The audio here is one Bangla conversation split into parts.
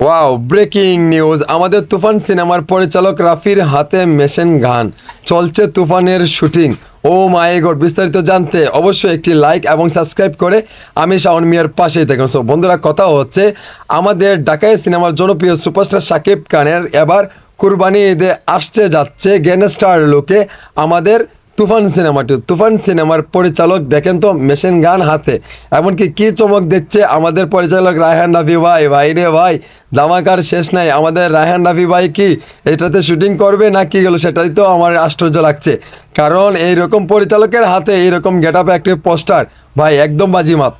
ওয়াও ব্রেকিং নিউজ আমাদের তুফান সিনেমার পরিচালক রাফির হাতে মেশিন গান। চলছে তুফানের শুটিং। ও মাই গড, বিস্তারিত জানতে অবশ্যই একটি লাইক এবং সাবস্ক্রাইব করে আমি শাওন মিয়ার পাশেই দেখুন সো বন্ধুরা, কথা হচ্ছে, আমাদের ঢাকায় সিনেমার জনপ্রিয় সুপারস্টার শাকিব খানের এবার কুরবানি ঈদে আসছে যাচ্ছে গ্যাংস্টার লোকে আমাদের তুফান সিনেমাটি, তুফান সিনেমার পরিচালক দেখেন তো মেশিন গান হাতে। এমনকি কি চমক দিচ্ছে আমাদের পরিচালক রায়হান রাফি ভাই? ভাই রে ভাই দামাকার শেষ নাই। আমাদের রায়হান রাফি ভাই কি এটাতে শুটিং করবে না কি গেলো সেটাই তো আমার আশ্চর্য লাগছে। কারণ এই রকম পরিচালকের হাতে এইরকম গেট আপ একটি পোস্টার, ভাই একদম বাজিমাত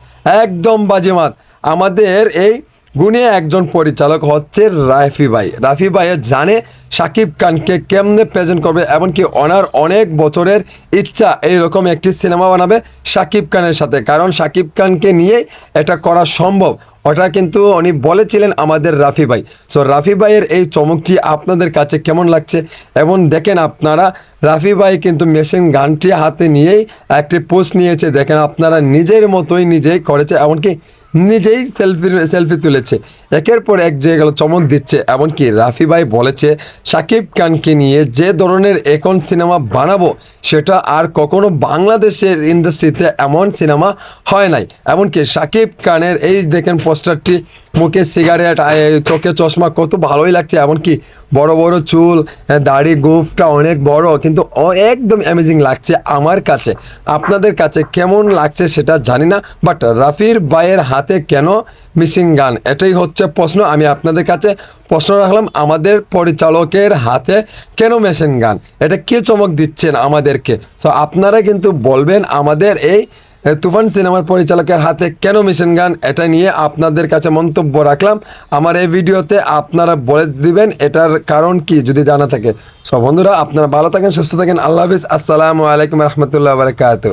একদম বাজিমাত। আমাদের এই গুণে একজন পরিচালক হচ্ছে রাফি ভাই। রাফি ভাই জানে শাকিব খানকে কেমনে প্রেজেন্ট করবে, এমনকি ওনার অনেক বছরের ইচ্ছা এইরকম একটি সিনেমা বানাবে শাকিব খানের সাথে। কারণ শাকিব খানকে নিয়েই এটা করা সম্ভব। ওটা কিন্তু উনি বলেছিলেন আমাদের রাফি ভাই। সো রাফি ভাইয়ের এই চমকটি আপনাদের কাছে কেমন লাগছে? এবং দেখেন আপনারা, রাফি ভাই কিন্তু মেশিন গানটি হাতে নিয়েই একটি পোস্ট নিয়েছে। দেখেন আপনারা নিজের মতোই নিজেই করেছে, এমনকি নিজেই সেলফি সেলফি তুলেছে। একের পর এক যে গেল চমক দিচ্ছে, এমনকি রাফি ভাই বলেছে, সাকিব খানকে নিয়ে যে ধরনের এখন সিনেমা বানাবো, সেটা আর কখনো বাংলাদেশের ইন্ডাস্ট্রিতে এমন সিনেমা হয় নাই। এমনকি সাকিব খানের এই দেখেন পোস্টারটি মুখে সিগারেট চোখে চশমা, কত ভালোই লাগছে। এমনকি বড় বড় চুল দাড়ি, গোফটা অনেক বড়, কিন্তু একদম অ্যামেজিং লাগছে আমার কাছে, আপনাদের কাছে কেমন লাগছে সেটা জানি না বাট রাফির ভাইয়ের হাতে কেন মিসিং গান? এটাই হচ্ছে প্রশ্ন, আমি আপনাদের কাছে প্রশ্ন রাখলাম, আমাদের পরিচালকের হাতে কেন মেশিন গান? এটা কে চমক দিচ্ছেন আমাদেরকে? সো আপনারা কিন্তু বলবেন, আমাদের এই তুফান সিনেমার পরিচালকের হাতে কেন মিশন গান এটা নিয়ে আপনাদের কাছে মন্তব্য রাখলাম। আমার এই ভিডিওতে আপনারা বলে দিবেন, এটার কারণ কি যদি জানা থাকে। সব বন্ধুরা, আপনারা ভালো থাকেন, সুস্থ থাকেন। আল্লাহ হাফিজ। আসসালামু আলাইকুম রহমতুল্লাহ বারকাত